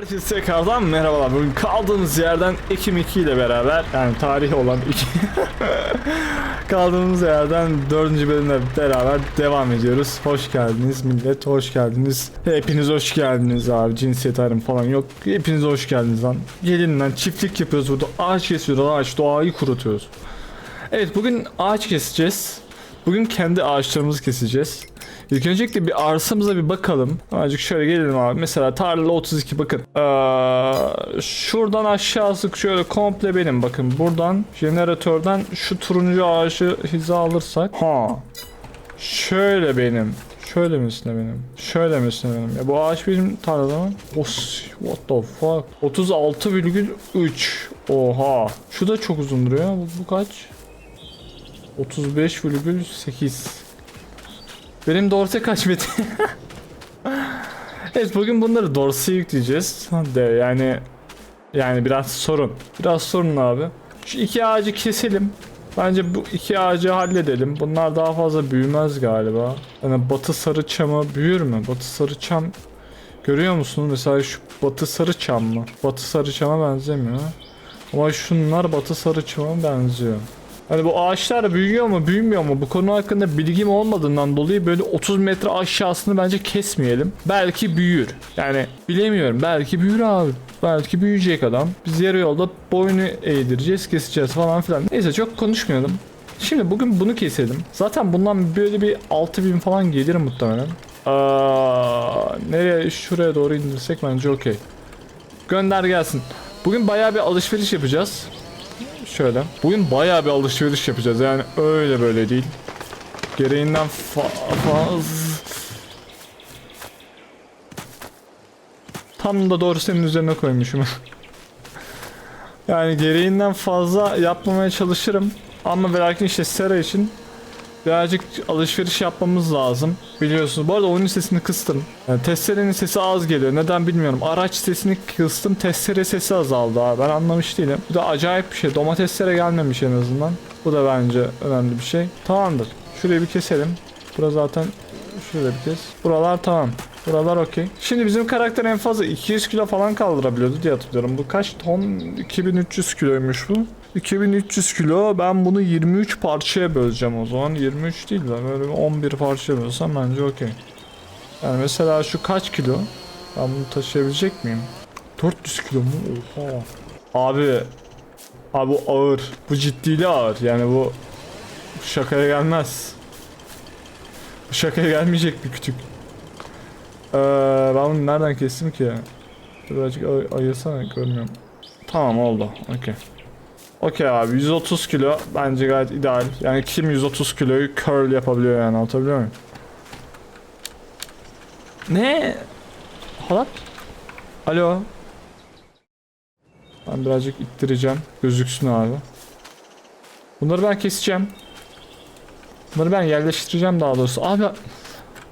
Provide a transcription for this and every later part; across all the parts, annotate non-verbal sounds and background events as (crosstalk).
Herkese tekrardan merhabalar. Bugün kaldığımız yerden Ekim 2 ile beraber yani tarihi olan 2 (laughs) kaldığımız yerden 4. bölümle beraber devam ediyoruz. Hoş geldiniz millet, hoş geldiniz. Hepiniz hoş geldiniz abi. Cinsiyet ayrımı falan yok. Hepiniz hoş geldiniz lan. Gelin lan çiftlik yapıyoruz burada. Ağaç kesiyoruz. Ağaç doğayı kurutuyoruz. Evet bugün ağaç keseceğiz. Bugün kendi ağaçlarımızı keseceğiz. İlk öncelikle bir arsamıza bir bakalım. Azıcık şöyle gelelim abi. Mesela tarla 32 bakın. Ee, şuradan aşağısı şöyle komple benim. Bakın buradan jeneratörden şu turuncu ağacı hiza alırsak. Ha. Şöyle benim. Şöyle mi benim? Şöyle mi benim? Ya bu ağaç benim tarlada mı? Os, what the fuck? 36,3. Oha. Şu da çok uzun duruyor. Bu, bu kaç? 35,8. Benim dorse kaç metre? (laughs) evet bugün bunları dorseye yükleyeceğiz. De yani yani biraz sorun. Biraz sorun abi. Şu iki ağacı keselim. Bence bu iki ağacı halledelim. Bunlar daha fazla büyümez galiba. Yani batı sarı çamı büyür mü? Batı sarı çam görüyor musunuz? Mesela şu batı sarı çam mı? Batı sarı çama benzemiyor. Ama şunlar batı sarı çama benziyor. Hani bu ağaçlar büyüyor mu büyümüyor mu bu konu hakkında bilgim olmadığından dolayı böyle 30 metre aşağısını bence kesmeyelim. Belki büyür. Yani bilemiyorum belki büyür abi. Belki büyüyecek adam. Biz yarı yolda boynu eğdireceğiz keseceğiz falan filan. Neyse çok konuşmayalım. Şimdi bugün bunu keselim. Zaten bundan böyle bir 6000 falan gelir muhtemelen. Aa, nereye şuraya doğru indirsek bence okey. Gönder gelsin. Bugün bayağı bir alışveriş yapacağız. Şöyle. Bugün bayağı bir alışveriş yapacağız. Yani öyle böyle değil. Gereğinden fa faz. Tam da doğru senin üzerine koymuşum. (laughs) yani gereğinden fazla yapmamaya çalışırım. Ama ve lakin işte Sera için birazcık alışveriş yapmamız lazım. Biliyorsunuz. Bu arada oyunun sesini kıstım. Yani testerenin sesi az geliyor. Neden bilmiyorum. Araç sesini kıstım. Testere sesi azaldı abi. Ben anlamış değilim. Bu da acayip bir şey. Domateslere gelmemiş en azından. Bu da bence önemli bir şey. Tamamdır. Şurayı bir keselim. Bura zaten şöyle bir kes. Buralar tamam. Buralar okey. Şimdi bizim karakter en fazla 200 kilo falan kaldırabiliyordu diye hatırlıyorum. Bu kaç ton? 2300 kiloymuş bu. 2300 kilo. Ben bunu 23 parçaya böleceğim o zaman. 23 değil de böyle 11 parçaya bölsem bence okey. Yani mesela şu kaç kilo? Ben bunu taşıyabilecek miyim? 400 kilo mu? Oha. Abi. Abi bu ağır. Bu ciddiyle ağır. Yani bu şakaya gelmez. Bu şakaya gelmeyecek bir küçük. Ee, ben bunu nereden kestim ki? Birazcık ay ayırsana görmüyorum. Tamam oldu. Okey. Okey abi 130 kilo bence gayet ideal. Yani kim 130 kiloyu curl yapabiliyor yani anlatabiliyor muyum? Ne? Halat? Alo? Ben birazcık ittireceğim. Gözüksün abi. Bunları ben keseceğim. Bunları ben yerleştireceğim daha doğrusu. Abi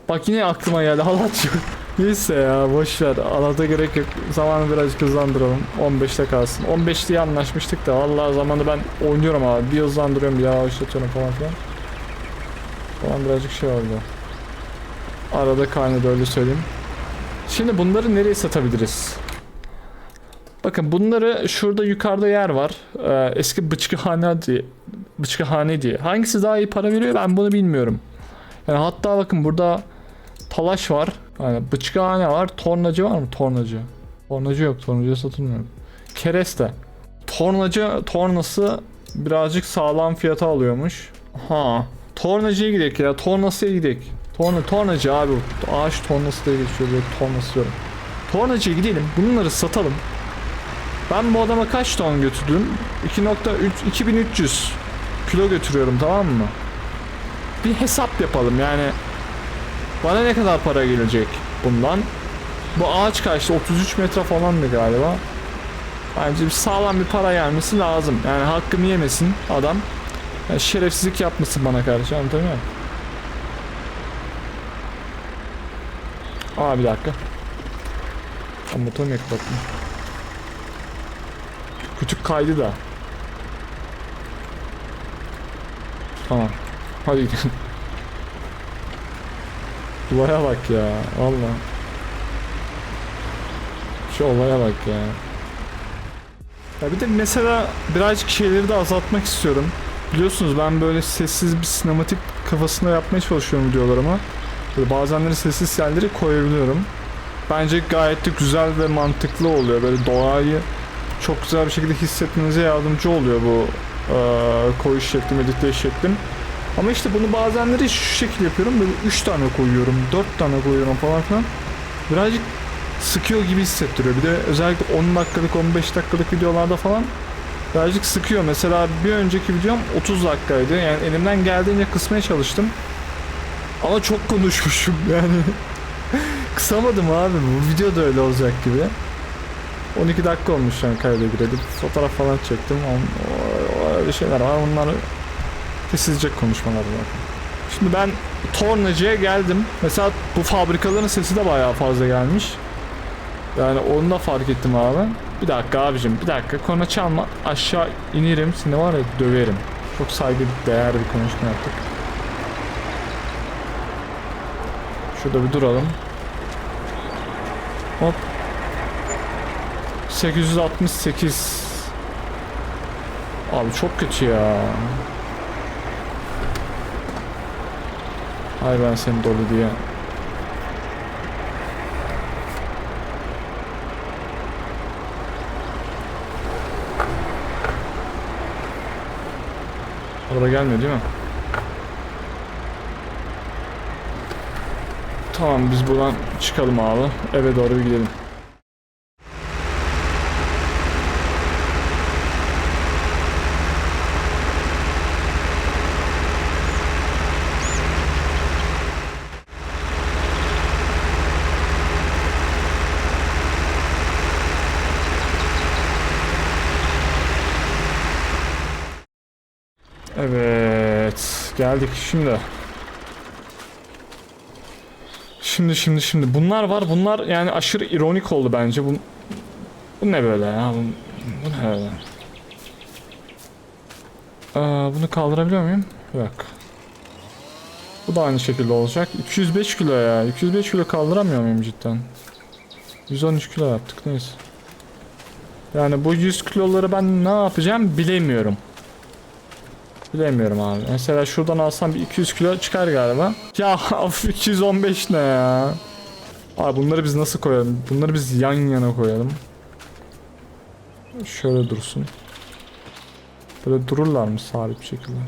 bak yine aklıma geldi (laughs) halat yok. Neyse ya boş ver. Alata gerek yok. Zamanı birazcık hızlandıralım. 15'te kalsın. 15 diye anlaşmıştık da vallahi zamanı ben oynuyorum abi. Bir hızlandırıyorum bir yavaşlatıyorum falan filan. Falan birazcık şey oldu. Arada kaynadı öyle söyleyeyim. Şimdi bunları nereye satabiliriz? Bakın bunları şurada yukarıda yer var. Ee, eski bıçkıhane diye. Bıçkıhane diye. Hangisi daha iyi para veriyor ben bunu bilmiyorum. Yani hatta bakın burada talaş var. Yani bıçkıhane var. Tornacı var mı? Tornacı. Tornacı yok. Tornacı satılmıyor. Kereste. Tornacı tornası birazcık sağlam fiyata alıyormuş. Ha. Tornacıya gidelim ya. Tornasıya gidelim. Torna, tornacı abi. Ağaç tornası diye geçiyor. Böyle tornası diyorum. Tornacıya gidelim. Bunları satalım. Ben bu adama kaç ton götürdüm? 2.3 2300 kilo götürüyorum tamam mı? Bir hesap yapalım yani. Bana ne kadar para gelecek bundan? Bu ağaç kaçtı? 33 metre falandı galiba. Bence bir sağlam bir para gelmesi lazım. Yani hakkımı yemesin adam. Yani şerefsizlik yapmasın bana karşı anlatabiliyor muyum? Aa bir dakika. Aa, motor niye kapattın? Küçük kaydı da. Tamam. Hadi gidelim. Duvara bak ya. Valla. Şu olaya bak ya. Ya bir de mesela birazcık şeyleri de azaltmak istiyorum. Biliyorsunuz ben böyle sessiz bir sinematik kafasında yapmaya çalışıyorum videolarıma. Böyle bazenleri sessiz yerleri koyabiliyorum. Bence gayet de güzel ve mantıklı oluyor. Böyle doğayı çok güzel bir şekilde hissetmenize yardımcı oluyor bu eee koyuş şeklim, editleyiş şeklim. Ama işte bunu bazenleri şu şekilde yapıyorum. Böyle 3 tane koyuyorum, 4 tane koyuyorum falan filan. Birazcık sıkıyor gibi hissettiriyor. Bir de özellikle 10 dakikalık, 15 dakikalık videolarda falan birazcık sıkıyor. Mesela bir önceki videom 30 dakikaydı. Yani elimden geldiğince kısmaya çalıştım. Ama çok konuşmuşum (laughs) yani. Kısamadım abi. Bu video da öyle olacak gibi. 12 dakika olmuş yani kayda gireli. Fotoğraf falan çektim. Öyle şeyler var. Onları kesilecek konuşmalar var. Şimdi ben tornacıya geldim. Mesela bu fabrikaların sesi de bayağı fazla gelmiş. Yani onu da fark ettim abi. Bir dakika abicim bir dakika. Korna çalma. Aşağı inirim. Seni var ya döverim. Çok saygı değer bir konuşma yaptık. Şurada bir duralım. Hop. 868. Abi çok kötü ya. Ay ben seni dolu diye. Araba gelmiyor değil mi? Tamam biz buradan çıkalım abi. Eve doğru bir gidelim. Evet, geldik şimdi. Şimdi şimdi şimdi bunlar var. Bunlar yani aşırı ironik oldu bence. Bu, bu ne böyle ya? Bu, bu ne böyle? Aa, bunu kaldırabiliyor muyum? Yok. Bu da aynı şekilde olacak. 205 kilo ya. 205 kilo kaldıramıyor muyum cidden? 113 kilo yaptık neyse. Yani bu 100 kiloları ben ne yapacağım bilemiyorum. Bilemiyorum abi. Mesela şuradan alsam bir 200 kilo çıkar galiba. Ya (laughs) of 215 ne ya? Abi bunları biz nasıl koyalım? Bunları biz yan yana koyalım. Şöyle dursun. Böyle dururlar mı sabit bir şekilde?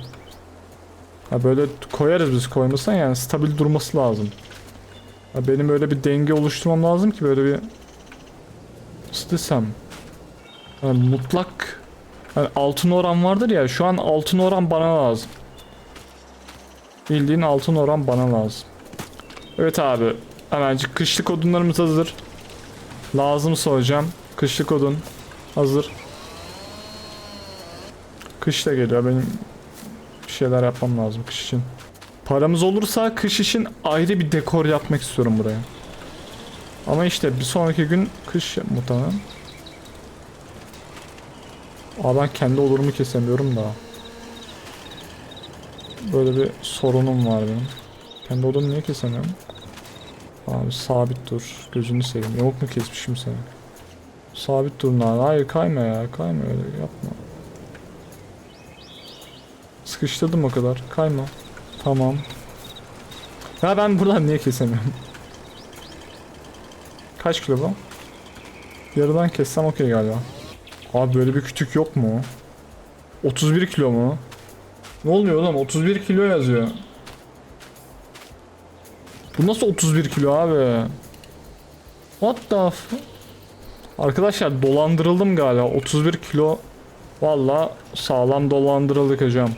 Ha böyle koyarız biz koymasan yani stabil durması lazım. Ha benim öyle bir denge oluşturmam lazım ki böyle bir nasıl desem yani mutlak yani altın oran vardır ya şu an altın oran bana lazım. Bildiğin altın oran bana lazım. Evet abi hemencik kışlık odunlarımız hazır. Lazımsa hocam kışlık odun hazır. Kış da geliyor benim bir şeyler yapmam lazım kış için. Paramız olursa kış için ayrı bir dekor yapmak istiyorum buraya. Ama işte bir sonraki gün kış muhtemelen. Aa ben kendi olurumu kesemiyorum da. Böyle bir sorunum var benim. Kendi olurumu niye kesemiyorum? Abi sabit dur. Gözünü seveyim. Yok mu kesmişim seni? Sabit dur lan. Hayır kayma ya. Kayma öyle yapma. Sıkıştırdım o kadar. Kayma. Tamam. Ya ben buradan niye kesemiyorum? Kaç kilo bu? Yarıdan kessem okey galiba. Abi böyle bir kütük yok mu? 31 kilo mu? Ne oluyor oğlum? 31 kilo yazıyor. Bu nasıl 31 kilo abi? What the f- Arkadaşlar dolandırıldım galiba. 31 kilo. Valla sağlam dolandırıldık hocam.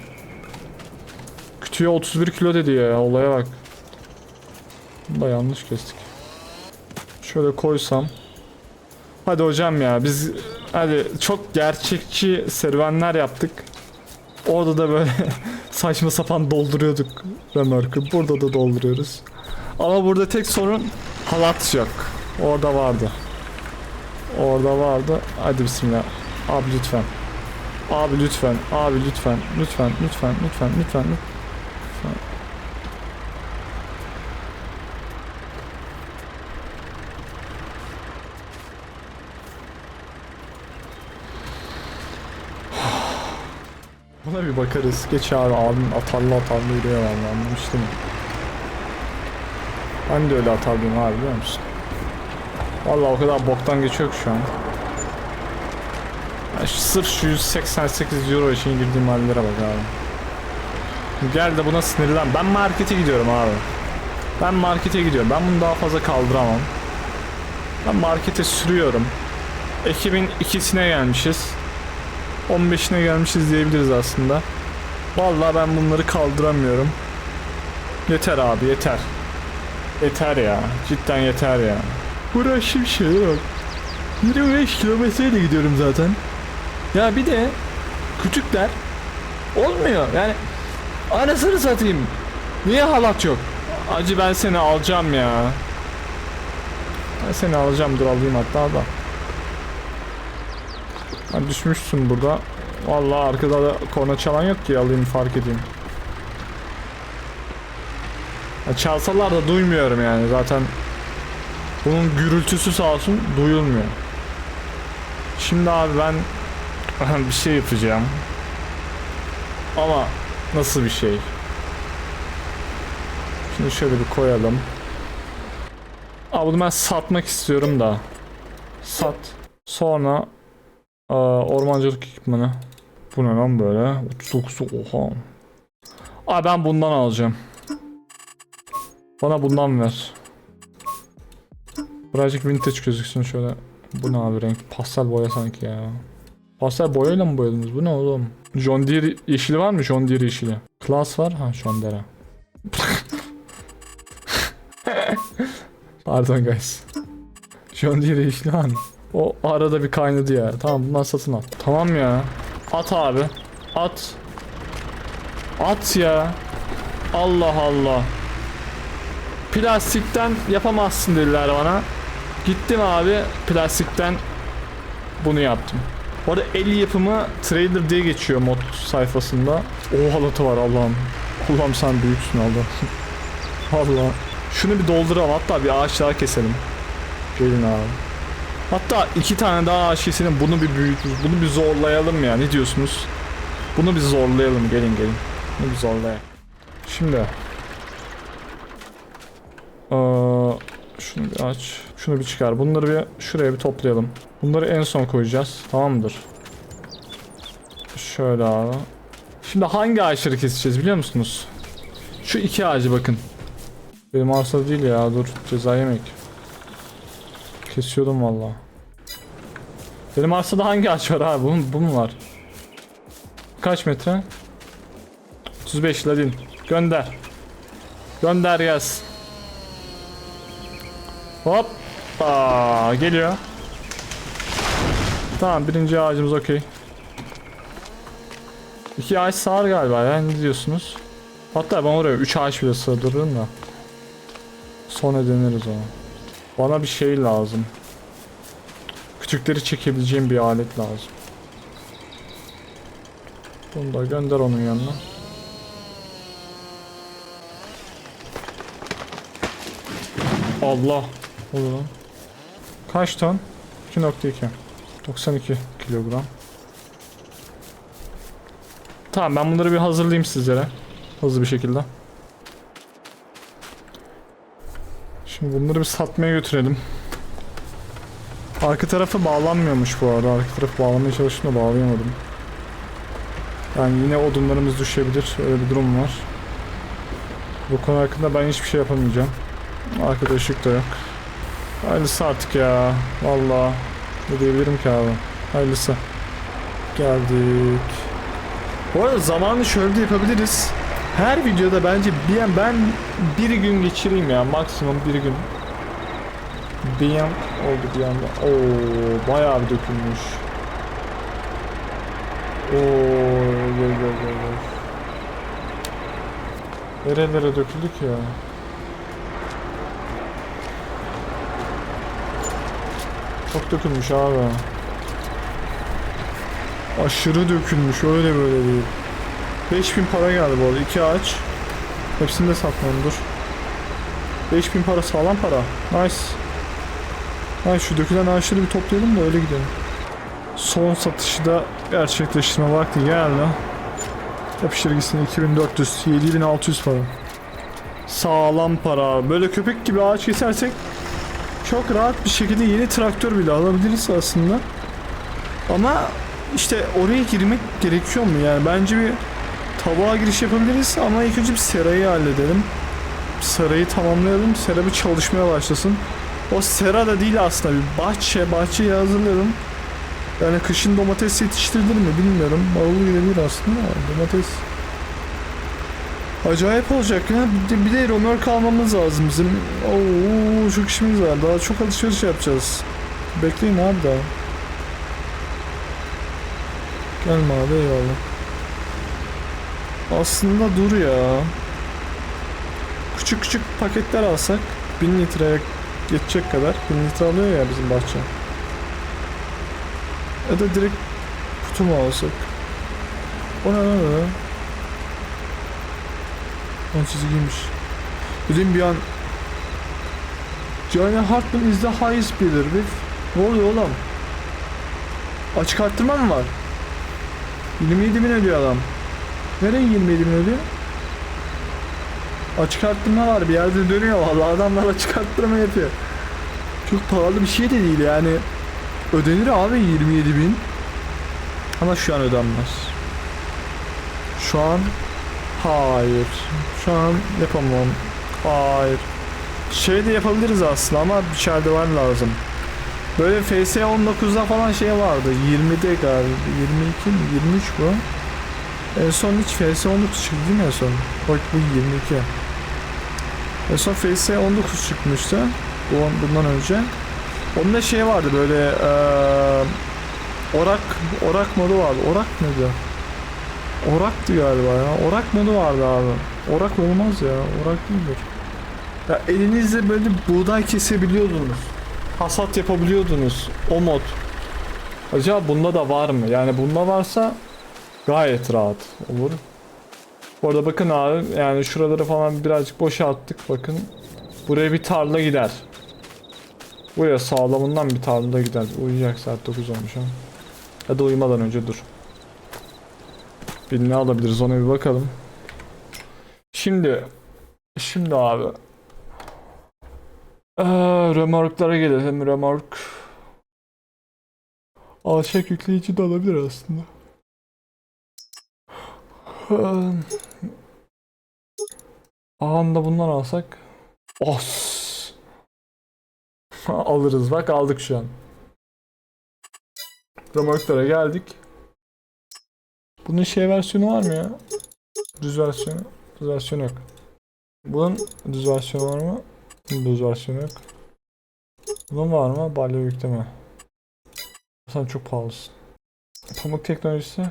Kütüğe 31 kilo dedi ya. Olaya bak. Bunu da yanlış kestik. Şöyle koysam. Hadi hocam ya biz hadi çok gerçekçi serüvenler yaptık. Orada da böyle (laughs) saçma sapan dolduruyorduk römorku. Burada da dolduruyoruz. Ama burada tek sorun halat yok. Orada vardı. Orada vardı. Hadi bismillah. Abi lütfen. Abi lütfen. Abi lütfen. Lütfen. Lütfen. Lütfen. Lütfen. lütfen. Buna bir bakarız. Geç abi abim atarlı atarlı yürüyor valla anlamıştım. Ben de öyle atarlıyım abi biliyor musun? Valla o kadar boktan geçiyor ki şu an. Ya şu- sırf şu 188 euro için girdiğim hallere bak abi. Gel de buna sinirlen. Ben markete gidiyorum abi. Ben markete gidiyorum. Ben bunu daha fazla kaldıramam. Ben markete sürüyorum. Ekibin ikisine gelmişiz. 15'ine gelmişiz diyebiliriz aslında. Vallahi ben bunları kaldıramıyorum. Yeter abi yeter. Yeter ya. Cidden yeter ya. Uğraşım şey yok. 25 kilometreyle gidiyorum zaten. Ya bir de küçükler olmuyor. Yani anasını satayım. Niye halat yok? Acı ben seni alacağım ya. Ben seni alacağım dur alayım hatta da. Ha, düşmüşsün burada. Vallahi arkada da korna çalan yok ki alayım fark edeyim. Ya çalsalar da duymuyorum yani zaten. Bunun gürültüsü sağ olsun duyulmuyor. Şimdi abi ben (laughs) bir şey yapacağım. Ama nasıl bir şey? Şimdi şöyle bir koyalım. Aa, bunu ben satmak istiyorum da. Sat. Sonra aa, ormancılık ekipmanı. Bu ne lan böyle? 39 oha. Aa ben bundan alacağım. Bana bundan ver. Birazcık vintage gözüksün şöyle. Bu ne abi renk? Pastel boya sanki ya. Pastel boyayla mı boyadınız? Bu ne oğlum? John Deere yeşili var mı? John Deere yeşili. Class var. Ha John Deere. (laughs) Pardon guys. John Deere yeşili var mı? O arada bir kaynadı ya. Tamam bundan satın al. Tamam ya. At abi. At. At ya. Allah Allah. Plastikten yapamazsın dediler bana. Gittim abi plastikten bunu yaptım. Bu arada el yapımı trailer diye geçiyor mod sayfasında. O halatı var Allah'ım. Allah'ım sen büyüksün Allah'ım. (laughs) Allah. Şunu bir dolduralım hatta bir ağaç daha keselim. Gelin abi. Hatta iki tane daha keselim bunu bir büyütürüz. Bunu bir zorlayalım ya ne diyorsunuz? Bunu bir zorlayalım gelin gelin. Bunu bir zorlayalım. Şimdi. Aa, şunu bir aç. Şunu bir çıkar. Bunları bir şuraya bir toplayalım. Bunları en son koyacağız. Tamam mıdır? Şöyle abi. Şimdi hangi ağaçları keseceğiz biliyor musunuz? Şu iki ağacı bakın. Benim arsa değil ya dur ceza yemek. Kesiyordum valla. Benim arsada hangi ağaç var abi? Bu, bu mu var? Kaç metre? 35 ladin. Gönder. Gönder yaz. Hop. Aa, geliyor. Tamam birinci ağacımız okey. İki ağaç sağır galiba ya ne diyorsunuz? Hatta ben oraya üç ağaç bile sığdırırım da. Sonra deneriz ona. Bana bir şey lazım. Küçükleri çekebileceğim bir alet lazım. Bunu da gönder onun yanına. Allah. Oluyor lan. Kaç ton? 2.2 92 kilogram. Tamam ben bunları bir hazırlayayım sizlere. Hızlı bir şekilde. Şimdi bunları bir satmaya götürelim. Arka tarafı bağlanmıyormuş bu arada. Arka tarafı bağlamaya çalıştım da bağlayamadım. Yani yine odunlarımız düşebilir. Öyle bir durum var. Bu konu hakkında ben hiçbir şey yapamayacağım. Arkada ışık da yok. Hayırlısı artık ya. Valla. Ne diyebilirim ki abi. Hayırlısı. Geldik. Bu arada zamanı şöyle de yapabiliriz. Her videoda bence bir ben bir gün geçireyim ya. Maksimum bir gün. Bir yan oldu bir anda. Oo bayağı bir dökülmüş. Oo gel gel gel gel. Nerelere döküldü ki ya? Çok dökülmüş abi. Aşırı dökülmüş öyle böyle değil. 5000 para geldi bu arada iki ağaç. Hepsini de satmam dur. 5000 para sağlam para. Nice. Ha şu dökülen ağaçları bir toplayalım da öyle gidelim. Son satışı da gerçekleştirme vakti geldi. Yapıştır gitsin 2400, 7600 para. Sağlam para. Böyle köpek gibi ağaç kesersek çok rahat bir şekilde yeni traktör bile alabiliriz aslında. Ama işte oraya girmek gerekiyor mu yani? Bence bir tabağa giriş yapabiliriz ama ilk önce bir serayı halledelim. Serayı tamamlayalım. Sera bir çalışmaya başlasın. O sera da değil aslında bir bahçe. Bahçeyi hazırlayalım. Yani kışın domates yetiştirilir mi bilmiyorum. Marul gelebilir aslında domates Acayip olacak ya. Bir de, bir de almamız lazım bizim. Oo çok işimiz var. Daha çok alışveriş yapacağız. Bekleyin abi daha. Gelme abi eyvallah. Aslında dur ya. Küçük küçük paketler alsak 1000 litreye geçecek kadar. 1000 litre alıyor ya bizim bahçe. Ya da direkt kutu mu alsak? O ne lan öyle? Lan çizgiymiş. Dedim bir an Johnny Hartman is the highest bidder with Ne oluyor oğlum? Açık arttırma mı var? 27 bin ödüyor adam. Nereye 27 bin ödüyor? Açık arttırma var bir yerde dönüyor vallahi adamlar açık arttırma yapıyor. Çok pahalı bir şey de değil yani. Ödenir abi 27 bin. Ama şu an ödenmez. Şu an hayır. Şu an yapamam. Hayır. Şey de yapabiliriz aslında ama bir şerdivan lazım. Böyle FS 19'da falan şey vardı. 20'de galiba. 22 mi? 23 bu. En son hiç FS 19 çıktı değil mi en son? Bak bu 22. En son FS 19 çıkmıştı. Bu, bundan önce. Onun da şey vardı böyle eee Orak Orak modu vardı. Orak mıydı? Orak'tı galiba ya. Orak modu vardı abi. Orak olmaz ya. Orak değildir. Ya elinizle böyle buğday kesebiliyordunuz. Hasat yapabiliyordunuz. O mod. Acaba bunda da var mı? Yani bunda varsa gayet rahat olur. Bu arada bakın abi yani şuraları falan birazcık boşalttık bakın. Buraya bir tarla gider. Buraya sağlamından bir tarla gider. Uyuyacak saat 9 olmuş ha. Ya da uyumadan önce dur. Bir ne alabiliriz ona bir bakalım. Şimdi şimdi abi ee, römorklara gelelim. Römork alçak yükleyici de olabilir aslında. Ee, Anda bundan alsak. Os. (laughs) Alırız bak aldık şu an. Römorklara geldik. Bunun şey versiyonu var mı ya? Düz versiyonu. Düz versiyonu yok. Bunun düz versiyonu var mı? Düz versiyonu yok. Bunun var mı? Balya yükleme. Sen çok pahalısın. Pamuk teknolojisi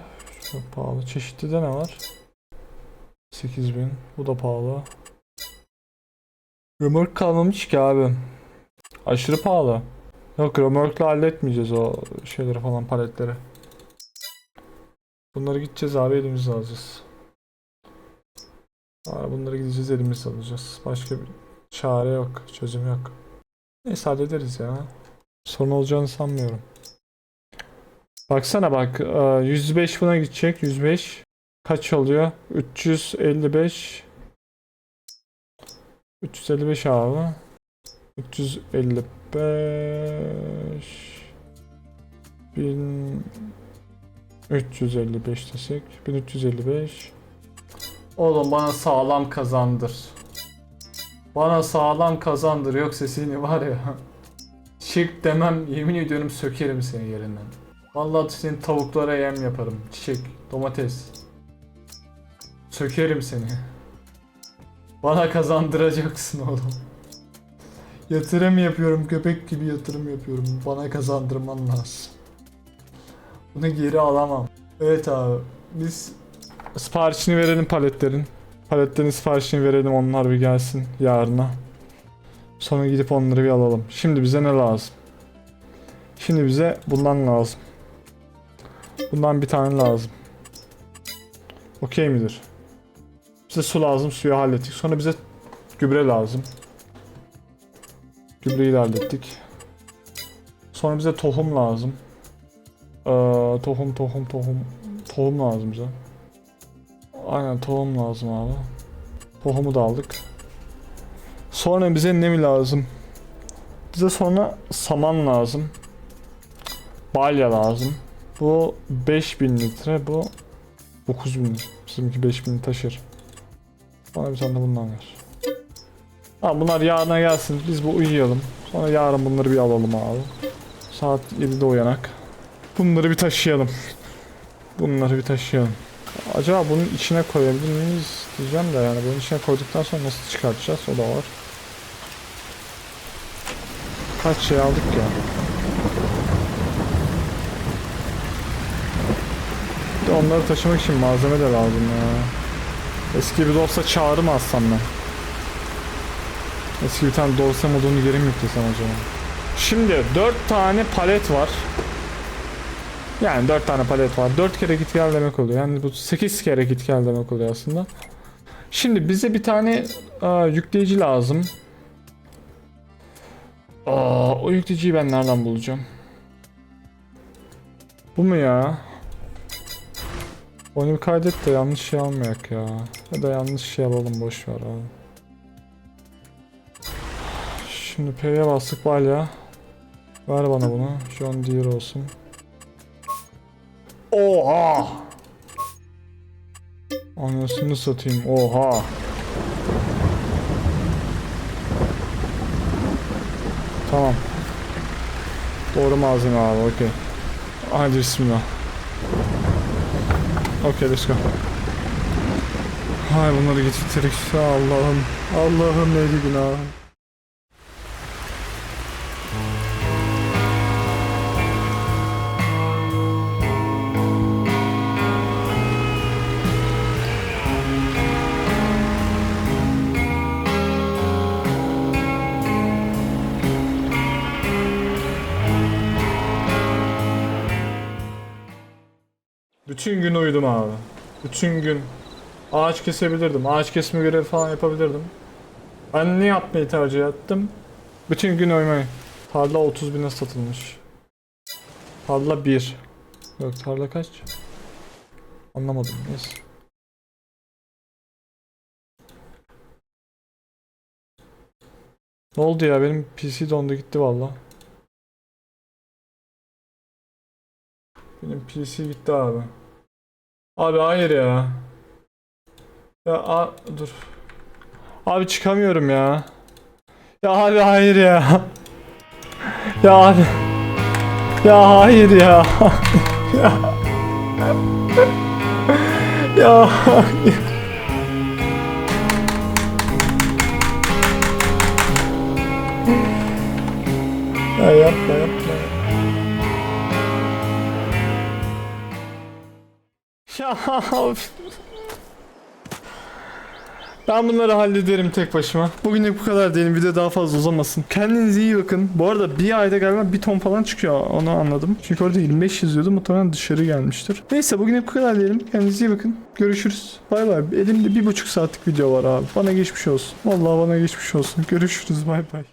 çok pahalı. Çeşitli de ne var? 8000. Bu da pahalı. Römork kalmamış ki abi. Aşırı pahalı. Yok römorkla halletmeyeceğiz o şeyleri falan paletleri. Bunları gideceğiz abi elimizle alacağız. Abi bunları gideceğiz elimizle alacağız. Başka bir çare yok. Çözüm yok. Neyse hallederiz ya. Sorun olacağını sanmıyorum. Baksana bak. e, 105 buna gidecek. 105. Kaç oluyor? 355. 355 abi. 355. 1000 355 desek. 1355. Oğlum bana sağlam kazandır. Bana sağlam kazandır yoksa seni var ya. (laughs) Çık demem yemin ediyorum sökerim seni yerinden. Vallahi senin tavuklara yem yaparım. Çiçek, domates. Sökerim seni. Bana kazandıracaksın oğlum. Yatırım yapıyorum köpek gibi yatırım yapıyorum. Bana kazandırman lazım. Bunu geri alamam. Evet abi. Biz siparişini verelim paletlerin. Paletlerin siparişini verelim onlar bir gelsin yarına. Sonra gidip onları bir alalım. Şimdi bize ne lazım? Şimdi bize bundan lazım. Bundan bir tane lazım. Okey midir? Bize su lazım. Suyu hallettik. Sonra bize gübre lazım. Gübreyi de hallettik. Sonra bize tohum lazım. Ee, tohum tohum tohum tohum lazım bize. Aynen tohum lazım abi. Tohumu da aldık. Sonra bize ne mi lazım? Bize sonra saman lazım. Balya lazım. Bu 5000 litre, bu 9000. Bizimki 5000 taşır. Bana bir tane de bundan ver. Tamam bunlar yarına gelsin. Biz bu uyuyalım. Sonra yarın bunları bir alalım abi. Saat 7'de uyanak. Bunları bir taşıyalım. Bunları bir taşıyalım. Acaba bunun içine koyabilir miyiz diyeceğim de yani bunun içine koyduktan sonra nasıl çıkartacağız o da var. Kaç şey aldık ya. Onları taşımak için malzeme de lazım ya. Eski bir dosya çağrı mı ben? Eski bir tane dosya modunu geri mi yüklesem acaba? Şimdi 4 tane palet var. Yani 4 tane palet var. 4 kere git gel demek oluyor. Yani bu 8 kere git gel demek oluyor aslında. Şimdi bize bir tane aa, yükleyici lazım. Aa, o yükleyiciyi ben nereden bulacağım? Bu mu ya? Onu bir kaydet de yanlış şey almayak ya. Ya da yanlış şey alalım boş ver abi. Şimdi P'ye bastık balya. Ver bana bunu. John Deere olsun. Oha! Anasını satayım. Oha! Tamam. Doğru malzeme abi. Okey. Hadi bismillah. Okey let's go. Hay bunları getirdik. Allah'ım. Allah'ım neydi günahım. Bütün gün uyudum abi. Bütün gün ağaç kesebilirdim. Ağaç kesme görevi falan yapabilirdim. Ben ne yapmayı tercih ettim? Bütün gün uyumayı. Tarla 30 bine satılmış. Tarla 1. Yok tarla kaç? Anlamadım. Neyse. Ne oldu ya benim PC dondu gitti valla. Benim PC gitti abi. Abi hayır ya. Ya a dur. Abi çıkamıyorum ya. Ya abi hayır ya. (laughs) Ya abi. Ya hayır ya. (laughs) ya. Ya. Ya yapma yapma. (laughs) Ben bunları hallederim tek başıma. Bugünlük bu kadar diyelim. Video daha fazla uzamasın. Kendinize iyi bakın. Bu arada bir ayda galiba bir ton falan çıkıyor. Onu anladım. Çünkü orada 25 yazıyordu. Muhtemelen dışarı gelmiştir. Neyse bugünlük bu kadar diyelim. Kendinize iyi bakın. Görüşürüz. Bay bay. Elimde bir buçuk saatlik video var abi. Bana geçmiş olsun. Vallahi bana geçmiş olsun. Görüşürüz. Bay bay.